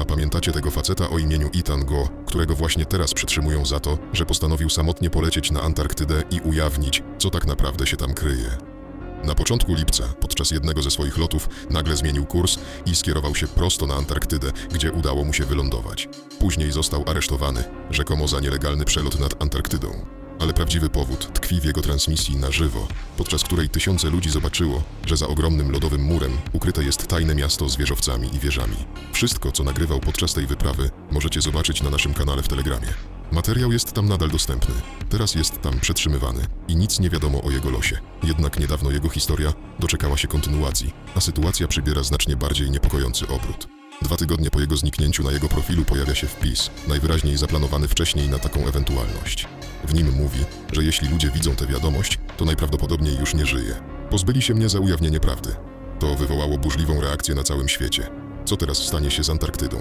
A pamiętacie tego faceta o imieniu Ethan Go, którego właśnie teraz przetrzymują za to, że postanowił samotnie polecieć na Antarktydę i ujawnić, co tak naprawdę się tam kryje. Na początku lipca, podczas jednego ze swoich lotów, nagle zmienił kurs i skierował się prosto na Antarktydę, gdzie udało mu się wylądować. Później został aresztowany, rzekomo za nielegalny przelot nad Antarktydą. Ale prawdziwy powód tkwi w jego transmisji na żywo, podczas której tysiące ludzi zobaczyło, że za ogromnym lodowym murem ukryte jest tajne miasto z wieżowcami i wieżami. Wszystko, co nagrywał podczas tej wyprawy, możecie zobaczyć na naszym kanale w Telegramie. Materiał jest tam nadal dostępny. Teraz jest tam przetrzymywany i nic nie wiadomo o jego losie. Jednak niedawno jego historia doczekała się kontynuacji, a sytuacja przybiera znacznie bardziej niepokojący obrót. Dwa tygodnie po jego zniknięciu na jego profilu pojawia się wpis, najwyraźniej zaplanowany wcześniej na taką ewentualność. W nim mówi, że jeśli ludzie widzą tę wiadomość, to najprawdopodobniej już nie żyje. Pozbyli się mnie za ujawnienie prawdy. To wywołało burzliwą reakcję na całym świecie. Co teraz stanie się z Antarktydą?